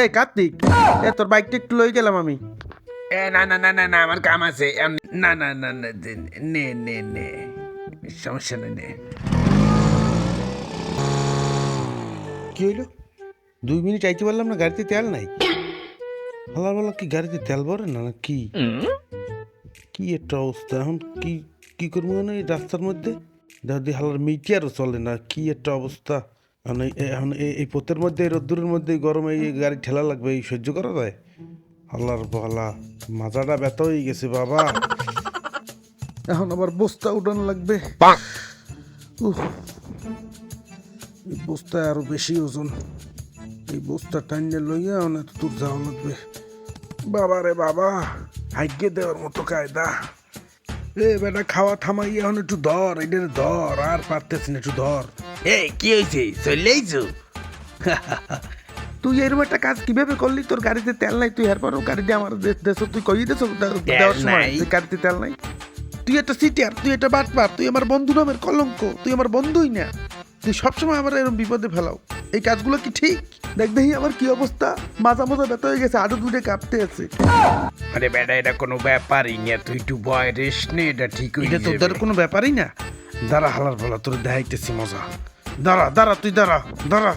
এই কার্তিক এ তোর বাইকটা একটু লই গেলাম আমি। এ না না না না না আমার কাম আছে। না না না না নে নে নে। সমস্যা নেই নে। কি হইল? দুই মিনিট আইতে পারলাম না গাড়িতে তেল নাই। হালার বেলা কি গাড়িতে তেল ভরে না না কি? কি একটা অবস্থা এখন কি কি করব মানে এই রাস্তার মধ্যে? যদি হালার মিটিয়ারও চলে না কি একটা অবস্থা। এখন এই- এখন এই- পোতের মধ্যে রোদ্দুরের মধ্যে গরমে এই গাড়ি ঠেলা লাগবে এই সহ্য করা যায়? হালার বলা মাজাটা ব্যথা হয়ে গেছে বাবা। এখন আবার বস্তা উঠানো লাগবে। এই বস্তায় আরও বেশি ওজন। এই বস্তা টাইনে লইয়া অনেক দূর যাওয়া লাগবে। বাবা রে বাবা হাইকে দেওয়ার মতো কায়দা। এ বেটা খাওয়া থামাই এখন একটু ধর এটা ধর আর পারতেছি না একটু ধর। এই কি হয়েছে? তুই এরকম একটা কাজ কীভাবে করলি? তোর গাড়িতে তেল নাই তুই এরপরও গাড়ি দিয়ে আমার দেশ তুই কই দেওয়ার সময় গাড়িতে তেল নাই। তুই একটা সিটিয়ার তুই একটা বাটপার তুই আমার বন্ধু নামের কলঙ্ক তুই আমার বন্ধুই না। তুই সবসময় আমার এরকম বিপদে ফেলাও। এই কাজগুলো কি ঠিক? দেখ দেখি আমার কি অবস্থা। মাজা মাজা ব্যথা হয়ে গেছে আরও দূরে কাঁপতে আছে। আরে বেটা এটা কোনো ব্যাপারই না তুই একটু বয় রেস্ট নে এটা ঠিক এটা তোদের কোনো ব্যাপারই না। দাঁড়া হালার বলা তোর দেখাইতেছি মজা। দাঁড়া দাঁড়া তুই দাঁড়া দাঁড়া।